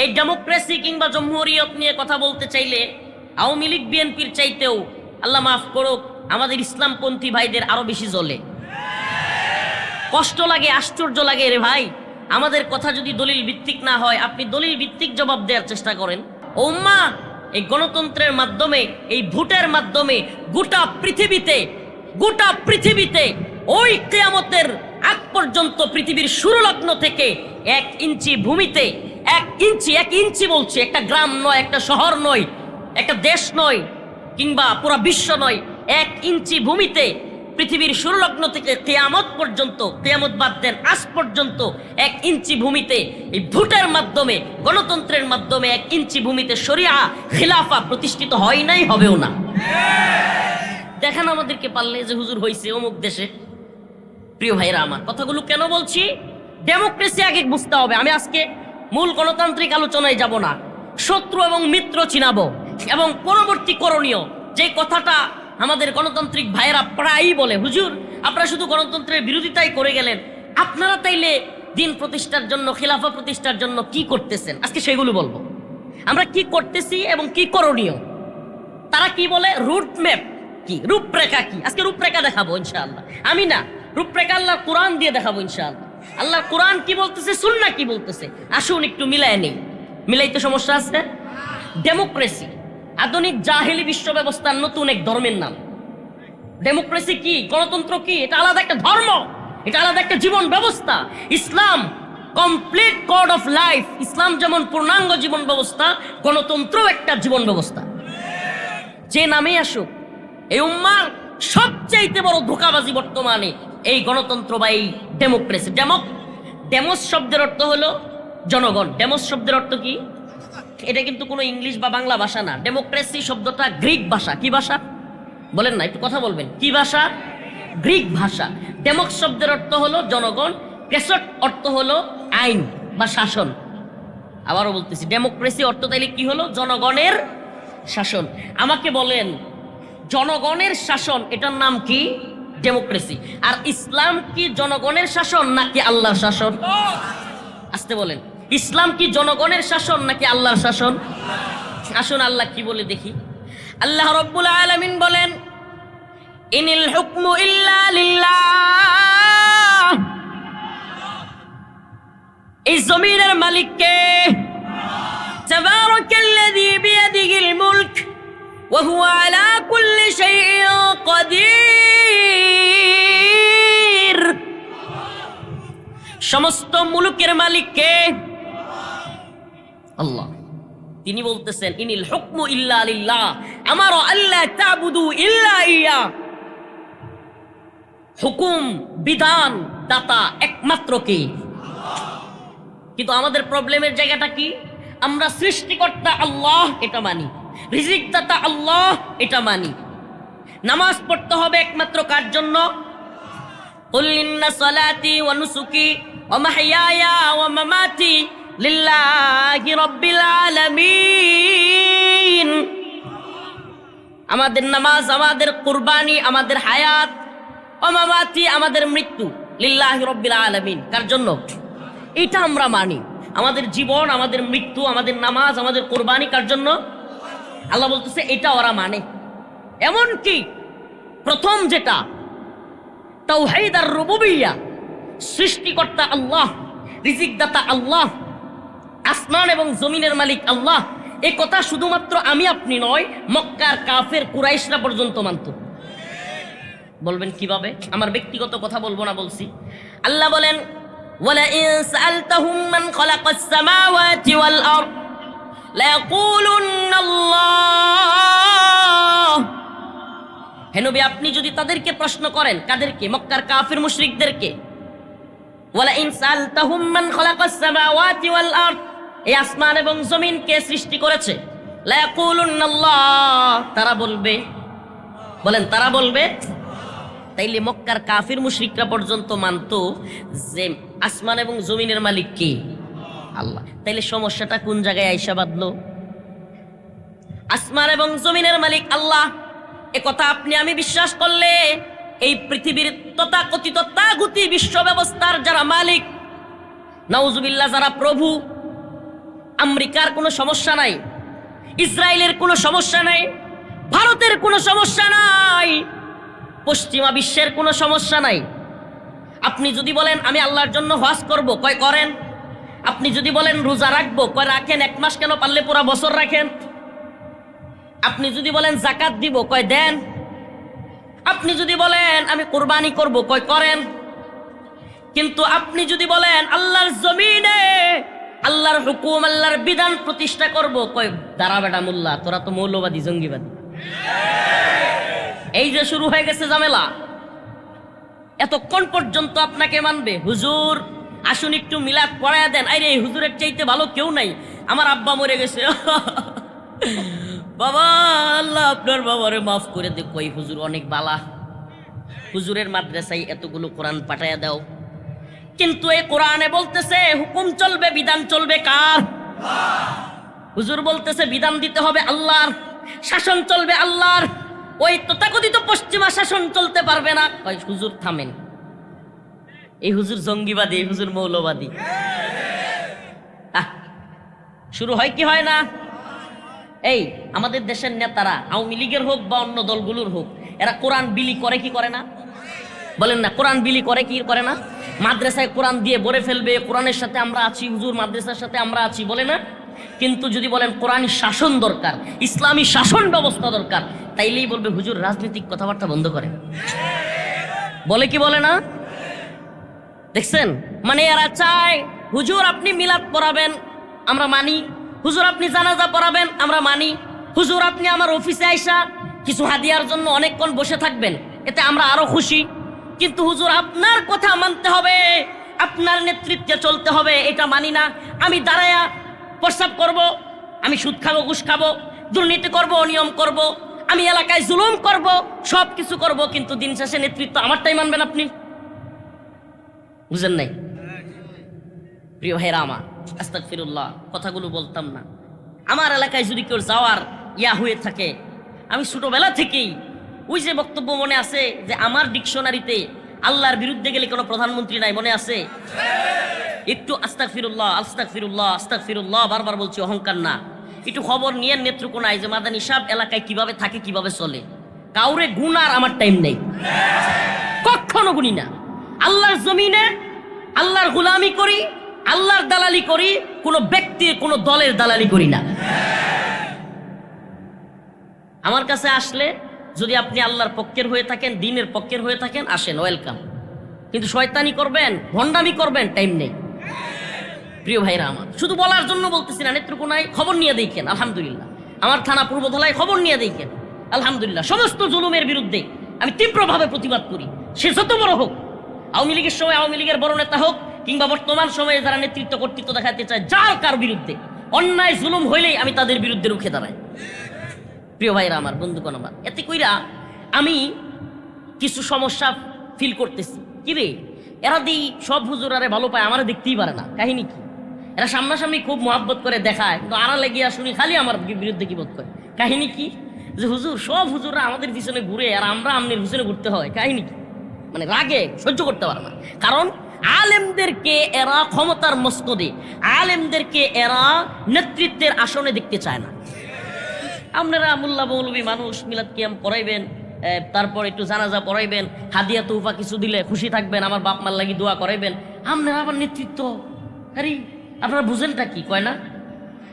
এই ডেমোক্রেসি কিংবা জমহুরিয়ত নিয়ে কথা বলতে চাইলে আওয়ামী লীগ, বিএনপির চাইতেও আল্লাহ মাফ করুক, আমাদের ইসলামপন্থী ভাইদের আরও বেশি জ্বলে। কষ্ট লাগে, আশ্চর্য লাগে রে ভাই। আমাদের কথা যদি দলিল ভিত্তিক না হয়, আপনি দলিল ভিত্তিক জবাব দেওয়ার চেষ্টা করেন। ওম্মা এই গণতন্ত্রের মাধ্যমে, এই ভোটের মাধ্যমে গোটা পৃথিবীতে গোটা পৃথিবীতে ওই কেয়ামতের আগ পর্যন্ত পৃথিবীর সুরলগ্ন থেকে এক ইঞ্চি ভূমিতে এক ইঞ্চি এক ইঞ্চি বলছি, একটা গ্রাম নয়, একটা শহর নয়, একটা দেশ নয়, কিংবা পুরো বিশ্ব নয়, এক ইঞ্চি ভূমিতে পৃথিবীর সুরলগ্ন থেকে কেয়ামত পর্যন্ত, কেয়ামত বাদ দেন আজ পর্যন্ত, এক ইঞ্চি ভূমিতে এই ভোটের মাধ্যমে, গণতন্ত্রের মাধ্যমে এক ইঞ্চি ভূমিতে শরিয়া খিলাফা প্রতিষ্ঠিত হয় নাই, হবেও না। দেখান আমাদেরকে পারলে যে হুজুর হয়েছে অমুক দেশে। প্রিয় ভাইরা আমার কথাগুলো কেন বলছি? ডেমোক্রেসি আগে বুঝতে হবে। আমি আজকে মূল গণতান্ত্রিক আলোচনায় যাব না। শত্রু এবং মিত্র চিনাবো এবং পরবর্তী করণীয় যে কথাটা আমাদের গণতান্ত্রিক ভাইয়েরা প্রায়ই বলে, হুজুর, আপনারা শুধু গণতন্ত্রের বিরোধিতাই করে গেলেন, আপনারা তাইলে দিন প্রতিষ্ঠার জন্য, খিলাফা প্রতিষ্ঠার জন্য কি করতেছেন? আজকে সেগুলো বলব। আমরা কি করতেছি এবং কি করণীয়? তারা কি বলে? রুট ম্যাপ কি? রূপরেখা কি? আজকে রূপরেখা দেখাবো ইনশাআল্লাহ। আমি না, রূপরেখা আল্লাহ কোরআন দিয়ে দেখাবো ইনশাআল্লাহ। আল্লাহ কোরআন কি বলতেছে সুন্না কি বলতেছে? আসুন একটু মিলায় নেই। মিলাইতে সমস্যা আছে। ডেমোক্রেসি আধুনিক জাহেলি বিশ্ব ব্যবস্থার নতুন এক ধর্মের নাম। ডেমোক্রেসি কি? গণতন্ত্র কি? এটা আলাদা একটা ধর্ম। এটা আলাদা একটা জীবন ব্যবস্থা। Islam complete code of life Islam যেমন পূর্ণাঙ্গ জীবন ব্যবস্থা গণতন্ত্র একটা জীবন ব্যবস্থা। যে নামে আসুক, এই উম্মার সবচাইতে বড় ধোকাবাজি বর্তমানে এই গণতন্ত্র বা এই ডেমোক্রেসি ডেমক ডেমোস শব্দের অর্থ হলো জনগণ। ডেমোস শব্দের অর্থ কি? এটা কিন্তু কোনো ইংলিশ বা বাংলা ভাষা না। ডেমোক্রেসি শব্দটা গ্রিক ভাষা। কি ভাষা? বলেন না, একটু কথা বলবেন। কি ভাষা? গ্রিক ভাষা। ডেমক শব্দের অর্থ হলো জনগণ। ক্রেসট অর্থ হলো আইন বা শাসন। আবারও বলতেছি ডেমোক্রেসি অর্থ তাইলে কি হলো? জনগণের শাসন। আমাকে বলেন, জনগণের শাসন, এটার নাম কি? ডেমোক্রেসি আর ইসলাম কি জনগণের শাসন নাকি আল্লাহর শাসন? আসতে বলেন। ইসলাম কি জনগণের শাসন নাকি আল্লাহর শাসন? আসুন আল্লাহ কি বলে দেখি। আল্লাহ রব্বুল আলমিন বলেন, ইনিল হুকমু ইল্লা লিল্লাহ। এই জমিনের মালিককে, তাবারাকাল্লাযী বিয়াদিহিল মুলক আলা কুল্লি শাইইন কাদির। সমস্ত মুলুকের মালিক কে আল্লাহ তিনি বলতেছেন ইনিল হুকমু ইল্লা লিল্লাহ আমারও আল্লাহ তাবুদু ইল্লা ইয়া হুকুম বিধান দাতা একমাত্র কে কিন্তু আমাদের প্রবলেমের জায়গাটা কি আমরা সৃষ্টিকর্তা আল্লাহ এটা মানি রিজিক দাতা আল্লাহ এটা মানি নামাজ পড়তে হবে একমাত্র কার জন্য قل إن صلاتي ونسكي ومحياي ومماتي لله رب العالمين আমাদের নামাজ আমাদের কুরবানি আমাদের হায়াত অমামাতি আমাদের মৃত্যু লিল্লাহ রব্বিল আলামিন কার জন্য এটা আমরা মানি আমাদের জীবন আমাদের মৃত্যু আমাদের নামাজ আমাদের কোরবানি কার জন্য আল্লাহ বলতেছে এটা ওরা মানে এমন কি প্রথম যেটা তাওহীদ আর রুবুবিয়্যা সৃষ্টিকর্তা আল্লাহ রিজিকদাতা আল্লাহ আসমান এবং জমিনের মালিক আল্লাহ এ কথা শুধুমাত্র আমি আপনি নয় মক্কার কাফের কুরাইশরা পর্যন্ত মানত বলবেন কিভাবে আমার ব্যক্তিগত কথা বলবো না বলছি আল্লাহ বলেন ولئن سألتهم من خلق السماوات والأرض ليقولن الله হেনবি আপনি যদি তাদেরকে প্রশ্ন করেন কাদেরকে মক্কার কাফির মুশরিকদেরকে ওয়ালা ইনসাল তাহুম মান খালাকাস সামাওয়াতি ওয়াল আরদ। এই আসমান এবং জমিন কে সৃষ্টি করেছে? লা ইয়াকুলুনাল্লাহ তারা বলবে, বলেন, তারা বলবে, তাইলে মক্কার কাফির মুশরিকরা পর্যন্ত মানত যে আসমান এবং জমিনের মালিক কে? আল্লাহ। তাইলে সমস্যাটা কোন জায়গায় আইসা বাঁধলো? আসমান এবং জমিনের মালিক আল্লাহ। এ কথা আপনি, আমি বিশ্বাস করলে এই পৃথিবীর তথাকথিত তাগুতি বিশ্ব ব্যবস্থার যারা মালিক, নাউজুবিল্লাহ যারা প্রভু, আমেরিকার কোনো সমস্যা নাই, ইসরায়েলের কোনো সমস্যা নাই, ভারতের কোনো সমস্যা নাই, পশ্চিমা বিশ্বের কোনো সমস্যা নাই। আপনি যদি বলেন, আমি আল্লাহর জন্য হজ করব কয় করেন? আপনি যদি বলেন, রোজা রাখব কয় রাখেন? এক মাস কেন পারলে পুরা বছর রাখেন? আপনি যদি বলেন, জাকাত দিব কয় দেন? আপনি যদি বলেন, আমি কোরবানি করব কয় করেন? কিন্তু আপনি যদি বলেন, আল্লাহর জমিনে, আল্লাহর হুকুম, আল্লাহর বিধান প্রতিষ্ঠা করব কয় দাঁড়া বেটা মোল্লা, তোরা তো মৌলবাদী, জঙ্গিবাদী। এই যে শুরু হয়ে গেছে ঝামেলা। এতক্ষণ পর্যন্ত আপনাকে মানবে, হুজুর, আসুন একটু মিলাদ পড়ায় দেন। আরে এই হুজুরের চাইতে ভালো কেউ নাই। আমার আব্বা মরে গেছে। বাবা, আল্লাহ আপনার বাবারে মাফ করে দে। কই, হুজুর, অনেক বালা। হুজুরের মাদ্রাসায় এতগুলো কোরআন পাঠাইয়া দাও। কিন্তু এই কোরআনে বলতেছে, হুকুম চলবে, বিধান চলবে কার? হুজুর বলতেছে, বিধান দিতে হবে আল্লাহর, শাসন চলবে আল্লাহর। ওই তথাকথিত পশ্চিমা শাসন চলতে পারবে না। হুজুর, থামেন। এই হুজুর জঙ্গিবাদী, এই হুজুর মৌলবাদী। শুরু হয় কি হয় না? এই, আমাদের দেশের নেতারা, আওয়ামী লীগের হোক বা অন্য দলগুলোর হোক এরা কোরআন বিলি করে কি করে না? বলেন না, কোরআন বিলি করে কি করে না? মাদ্রাসায় কোরআন দিয়ে ভরে ফেলবে, কোরআনের সাথে আমরা আছি, হুজুর মাদ্রাসার সাথে আমরা আছি, বলে না? কিন্তু যদি বলেন কোরআন শাসন দরকার, ইসলামী শাসন ব্যবস্থা দরকার, তাইলেই বলবে হুজুর রাজনৈতিক কথাবার্তা বন্ধ করে বলে কি বলে না? দেখছেন? মানে এরা চায়, হুজুর আপনি মিলাদ পড়াবেন, আমরা মানি। হুজুর আপনি জানাজা পড়াবেন, আমরা মানি। হুজুর আপনি আমার অফিসে আইসা কিছু হাদিয়ার জন্য অনেকক্ষণ বসে থাকবেন, এতে আমরা আরও খুশি। কিন্তু হুজুর, আপনার কথা মানতে হবে, আপনার নেতৃত্বে চলতে হবে, এটা মানি না। আমি দাঁড়ায়া প্রস্তাব করব, আমি সুদ খাব, ঘুষ খাব, দুর্নীতি করব, অনিয়ম করব, আমি এলাকায় জুলুম করব, সব কিছু করব, কিন্তু দিন শেষে নেতৃত্ব আমারটাই মানবেন আপনি। বুঝেন নাই? প্রিয় ভাইরা আমার আস্তাক ফিরুল্লাহ কথাগুলো বলতাম না। আমার এলাকায় যদি কেউ যাওয়ার ইয়া হয়ে থাকে আমি ছোটবেলা থেকেই ওই যে বক্তব্য মনে আছে যে আমার ডিকশনারিতে আল্লাহর বিরুদ্ধে গেলে কোনো প্রধানমন্ত্রী নাই, মনে আছে? একটু আস্তাক ফিরুল্লাহ আস্তাক ফিরুল্লাহ আস্তাক ফিরুল্লাহ বারবার বলছি, অহংকার না। একটু খবর নিয়ে নেত্রকোনায় যে মাদানী সাহেব এলাকায় কীভাবে থাকে, কীভাবে চলে। কাউরে গুণ আর আমার টাইম নেই। কখনো গুনি না। আল্লাহর জমিনে আল্লাহর গুলামি করি, আল্লাহর দালালি করি, কোনো ব্যক্তির, কোনো দলের দালালি করি না। আমার কাছে আসলে যদি আপনি আল্লাহর পক্ষের হয়ে থাকেন, দিনের পক্ষের হয়ে থাকেন, আসেন ওয়েলকাম কিন্তু শয়তানি করবেন, ভণ্ডামি করবেন টাইম নেই। প্রিয় ভাইরা আমার, শুধু বলার জন্য বলতেছি না, নেত্রকোনায় খবর নিয়ে দেখেন, আলহামদুলিল্লাহ। আমার থানা পূর্বধলায় খবর নিয়ে দেখেন, আলহামদুলিল্লাহ। সমস্ত জুলুমের বিরুদ্ধে আমি তীব্রভাবে প্রতিবাদ করি, সে যত বড় হোক, আওয়ামী লীগের সময় আওয়ামী লীগের বড় নেতা হোক, কিংবা বর্তমান সময়ে যারা নেতৃত্ব কর্তৃত্ব দেখাতে চায়, যার কার বিরুদ্ধে অন্যায় জুলুম হইলেই আমি তাদের বিরুদ্ধে রুখে দাঁড়াই। প্রিয় ভাইরা আমার, বন্ধুগণ আমার, এতে কইরা আমি কিছু সমস্যা ফিল করতেছি। কি রে? এরা দিই সব হুজুরারে ভালো পায়, আমার দেখতেই পারে না। কাহিনী কি? এরা সামনাসামনি খুব মহাব্বত করে দেখায়, কিন্তু আড়ালে গিয়া শুনি খালি আমার বিরুদ্ধে কি বোধ করে? কাহিনী কি? যে হুজুর, সব হুজুররা আমাদের পিছনে ঘুরে, আর আমরা আমনের পিছনে ঘুরতে হয়। কাহিনী কি? মানে রাগে সহ্য করতে পারে না। কারণ আলেমদেরকে এরা ক্ষমতার মস্তদে আলেমদেরকে এরা নেতৃত্বের আসনে দেখতে চায় না। আপনারা মোল্লা মৌলবী মানুষ, মিলাদ কিয়াম পড়াইবেন তারপর একটু জানাজা পড়াইবেন, হাদিয়া তৌফা কিছু দিলে খুশি থাকবেন, আমার বাপ মার লাগি দোয়া করাইবেন, আপনারা আবার নেতৃত্ব। আরে, আপনারা বুঝেনটা কি? কয় না?